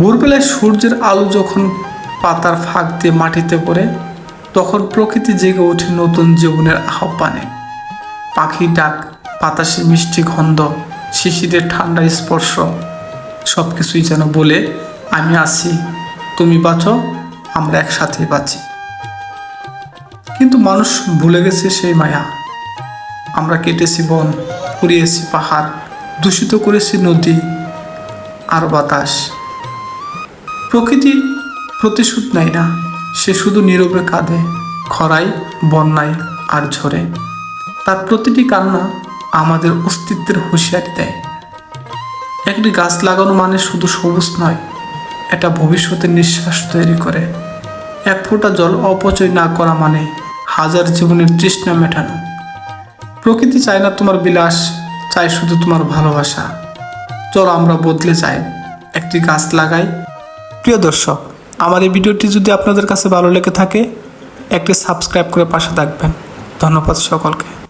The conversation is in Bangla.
ভোরবেলায় সূর্যের আলো যখন পাতার ফাঁক দিয়ে মাটিতে পড়ে, তখন প্রকৃতি জেগে ওঠে নতুন জীবনের আহ্বানে। পাখি ডাক বাতাসের মিষ্টি গন্ধ, শিশিরের ঠান্ডা স্পর্শ সব কিছুই যেন বলে, আমি আছি, তুমি বাঁচো, আমরা একসাথেই বাঁচি। কিন্তু মানুষ ভুলে গেছে সেই মায়া। আমরা কেটেছি বন পুড়িয়েছি পাহাড়, দূষিত করেছি নদী আর বাতাস। প্রকৃতি প্রতিশোধ নেয় না। সে শুধু নীরবে কাঁদে, খরায়, বন্যায় আর ঝরে। তার প্রতিটি কান্না আমাদের অস্তিত্বের হুঁশিয়ারি দেয়। একটি গাছ লাগানো মানে শুধু সবুজ নয়, এটা ভবিষ্যতের নিঃশ্বাস তৈরি করে। এক ফোঁটা জল অপচয় না করা মানে হাজার জীবনের তৃষ্ণা মেটানো। প্রকৃতি চায় না তোমার বিলাস, চায় শুধু তোমার ভালোবাসা। চলো আমরা বদলে যাই। একটি গাছ লাগাই প্রিয় দর্শক, আমার এই ভিডিওটি যদি আপনাদের কাছে ভালো লেগে থাকে, একটি সাবস্ক্রাইব করে পাশে থাকবেন। ধন্যবাদ সকলকে।